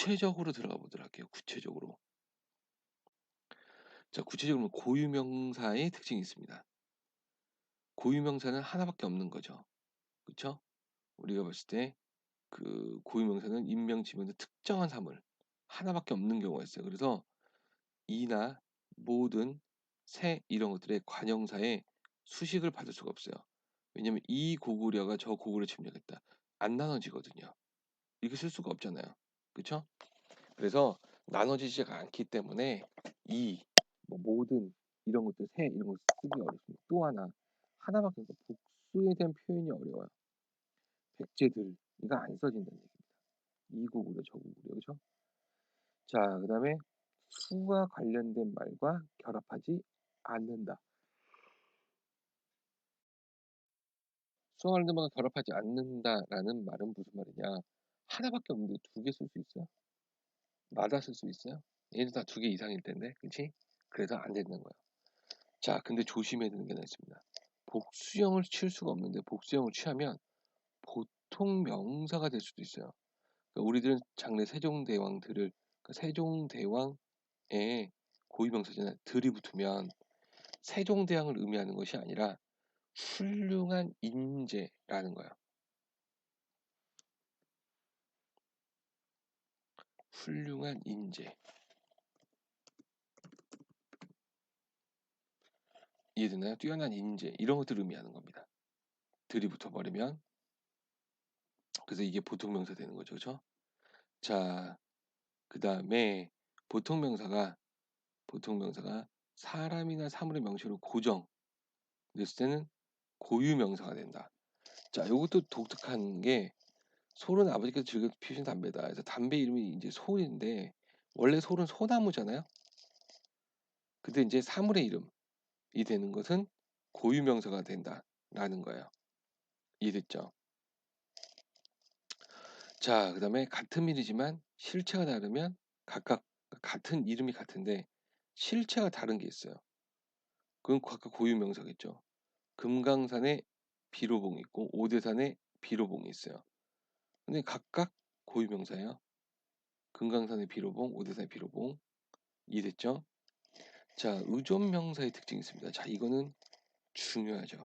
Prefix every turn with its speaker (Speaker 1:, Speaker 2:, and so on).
Speaker 1: 구체적으로 들어가 보도록 할게요. 구체적으로. 자, 구체적으로 고유명사의 특징이 있습니다. 고유명사는 하나밖에 없는 거죠. 그쵸? 우리가 봤을 때 그 고유명사는 인명, 지명 등 특정한 사물 하나밖에 없는 경우가 있어요. 그래서 이나 모든 새 이런 것들의 관형사에 수식을 받을 수가 없어요. 왜냐면 이 고구려가 저 고구려 침략했다. 안 나눠지거든요. 이렇게 쓸 수가 없잖아요. 그쵸? 그래서 나눠지지가 않기 때문에 이, 뭐 모든 이런 것들 새 이런 거 쓰기 어렵습니다. 또 하나 하나밖에 없어 복수에 대한 표현이 어려워요. 백제들 이거 안 써진다는 얘기입니다. 이 고구려 저 고구려 그죠? 자, 그 다음에 수와 관련된 말과 결합하지 않는다. 수와 관련된 말과 결합하지 않는다라는 말은 무슨 말이냐? 하나밖에 없는데 두 개 쓸 수 있어요? 맞아 쓸수 있어요? 얘는 다두 개 이상일 텐데, 그치? 그래서 안 되는 거예요. 자, 근데 조심해야 되는 게 하나 있습니다. 복수형을 취할 수가 없는데 복수형을 취하면 보통 명사가 될 수도 있어요. 그러니까 우리들은 장래 세종대왕들을 그러니까 세종대왕의 고유명사잖아요. 들이 붙으면 세종대왕을 의미하는 것이 아니라 훌륭한 인재라는 거예요. 훌륭한 인재. 이해되나요? 뛰어난 인재 이런 것들을 의미하는 겁니다. 들이 붙어 버리면 그래서 이게 보통 명사 되는 거죠. 그렇죠? 자, 그 다음에 보통 명사가 보통 명사가 사람이나 사물의 명시로 고정 됐을 때는 고유 명사가 된다. 자, 이것도 독특한 게 솔은 아버지께서 즐겨 피우신 담배다. 그래서 담배 이름이 이제 솔인데 원래 솔은 소나무잖아요. 근데 이제 사물의 이름이 되는 것은 고유 명사가 된다라는 거예요. 이해됐죠? 자, 그 다음에 같은 일이지만 실체가 다르면 각각 같은 이름이 같은데 실체가 다른 게 있어요. 그건 각각 고유 명사겠죠. 금강산에 비로봉이 있고 오대산에 비로봉이 있어요. 근데 각각 고유 명사예요. 금강산의 비로봉, 오대산의 비로봉. 이해됐죠? 자, 의존 명사의 특징이 있습니다. 자, 이거는 중요하죠.